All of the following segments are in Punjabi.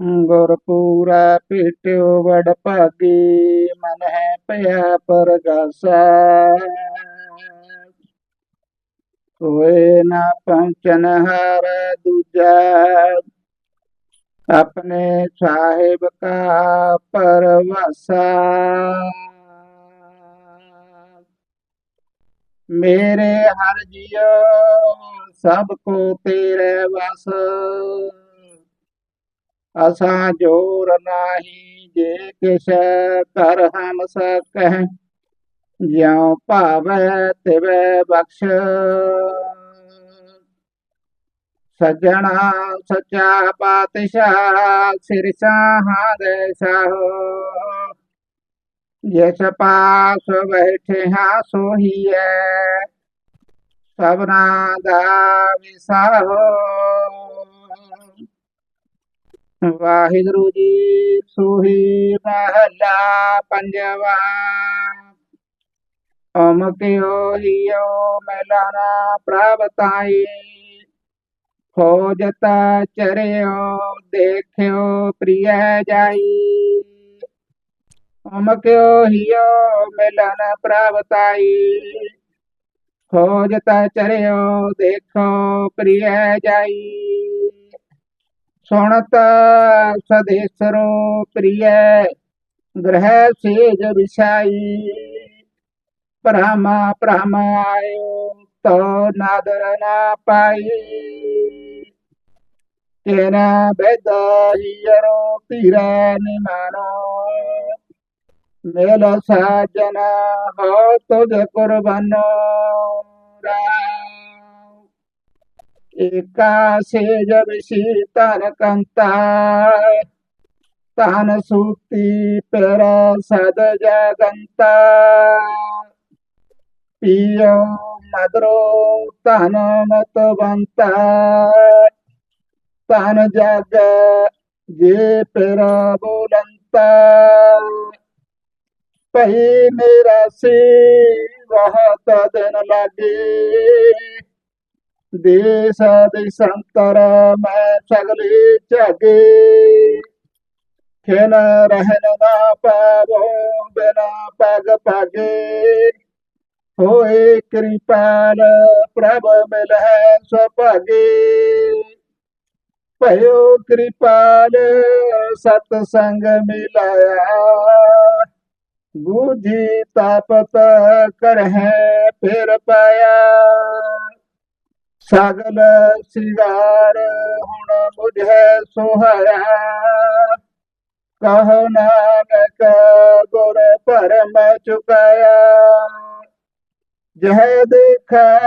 ਗੁਰਪੂਰਾ ਭੇਟਿਓ ਵਡ ਭਾਗੀ, ਮਨ ਹੈ ਭਇਆ ਪਰਗਾਸਾ। ਹੋਏ ਨਾ ਪਹੁੰਚਨ ਹਾਰ ਦੂਜਾ, ਆਪਣੇ ਸਾਹਿਬ ਕਾ ਪਰਵਾਸਾ। ਮੇਰੇ ਹਰ ਜੀਓ, ਸਭ ਕੋ ਤੇਰੇ ਵਸ। ਅਸਾਂ ਜੋਰ ਨਾਹੀ ਜੇ ਕਿਸ ਕਰ ਹਮ ਸਕਹਿ, ਜਿਉ ਭਾਵੈ ਤਿਵੈ ਬਖਸ਼। ਸਜਣਾ ਸੱਚਾ ਪਾਤਸ਼ਾਹ ਸਿਰ ਸਾਹਾਂ ਦੇ ਸਾਹੋ। ਜਿਸ ਪਾਸ ਬੈਠੇ ਹਾਂ ਸੋਹੀਐ, ਸਭਨਾ ਦਾ ਵਿਸਾਹੋ। ਵਾਹਿਗੁਰੂ ਜੀ ਸੋਹੀ ਮਹਲਾ ਪੰਜਵਾ। ਓਮ ਕਿਓ ਹਿਓ ਮੈਲਾਨਾ ਪ੍ਰਭਤਾਈ। ਖੋਜਤ ਚਰਿਓ ਦੇਖਿਓ ਪ੍ਰਿਯ ਜਾਈ। ਓਮ ਕਿਓ ਹਿਓ ਮਿਲਨ ਪ੍ਰਭਤਾਈ। ਖੋਜਤ ਚਰਿਓ ਦੇਖੋ ਪ੍ਰਿਯ ਜਾਈ। ਸੁਣਤ ਸਦੇਸਰੋ ਪ੍ਰਿਯ, ਗ੍ਰਹਿ ਸੇਜ ਵਿਛਾਈ। ਭ੍ਰਮਾ ਭ੍ਰਮ ਤੋ ਨਾਦਰ ਨਾ ਪਾਈ। ਤੇਰਾ ਬੇਦਾਹੀਰੋ ਧੀਰੈ ਨਿਮਾਨੋ। ਮੇਲ ਸਾਜਨ ਹੋ ਤੁਝ ਕੁਰਬਾਨੋ। ਰਾਮ एका जब शीतन कंता तहन सूक्ति पेर सद जगंता. पियो मदरो मत बनता तहन जग जे पेर बोलंता. पही मेरा सी वह दिन लगे. ਲਾਗੇ ਦੇਸ ਸੰਤਰਾ ਮੈਂ ਸਗਲੇ ਝਾਗੇ ਖਿਨ ਰਹਿਨ ਨਾ ਪਾਵੋ, ਬਿਨਾ ਪਗ ਪਾਗੇ ਹੋਏ ਕਿਰਪਾਲ ਪ੍ਰਭ ਮਿਲੈ ਸੁਭਾਗੇ। ਭਇਓ ਕਿਰਪਾਲ ਸਤ ਸੰਗ ਮਿਲਾਇਆ। ਬੁਝੀ ਤਾਪਤ ਕਰਹਿ ਫਿਰ ਪਾਇਆ। ਸਗਲ ਸਿਗਾਰ ਹੁਣ ਮੁਝੇ ਸੁਹਾਇਆ ਕਹੋ ਨਾਨਕ ਗੁਰ ਭਰਮ ਚੁਕਾਇਆ। ਜਹ ਦੇਖਾ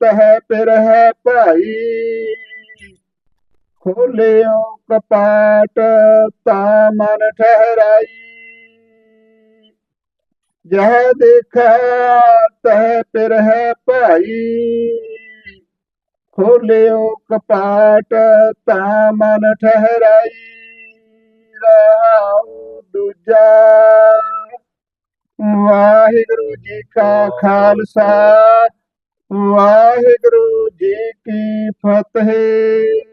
ਤਹ ਪਿਰ ਹੈ ਭਾਈ। ਖੋਲਿਓ ਕਪਾਟ ਤਾ ਮਨ ਠਹਿਰਾਈ। ਜਹ ਦੇਖਾ ਤਹ ਪਿਰ ਹੈ ਭਾਈ। ਖੋਲਿਓ ਕਪਾਟ ਤਾ ਮਨ ਠਹਿਰਾਈ ਰਾਉ ਦੂਜਾ। ਵਾਹਿਗੁਰੂ ਜੀ ਕਾ ਖਾਲਸਾ, ਵਾਹਿਗੁਰੂ ਜੀ ਕੀ ਫਤਿਹ।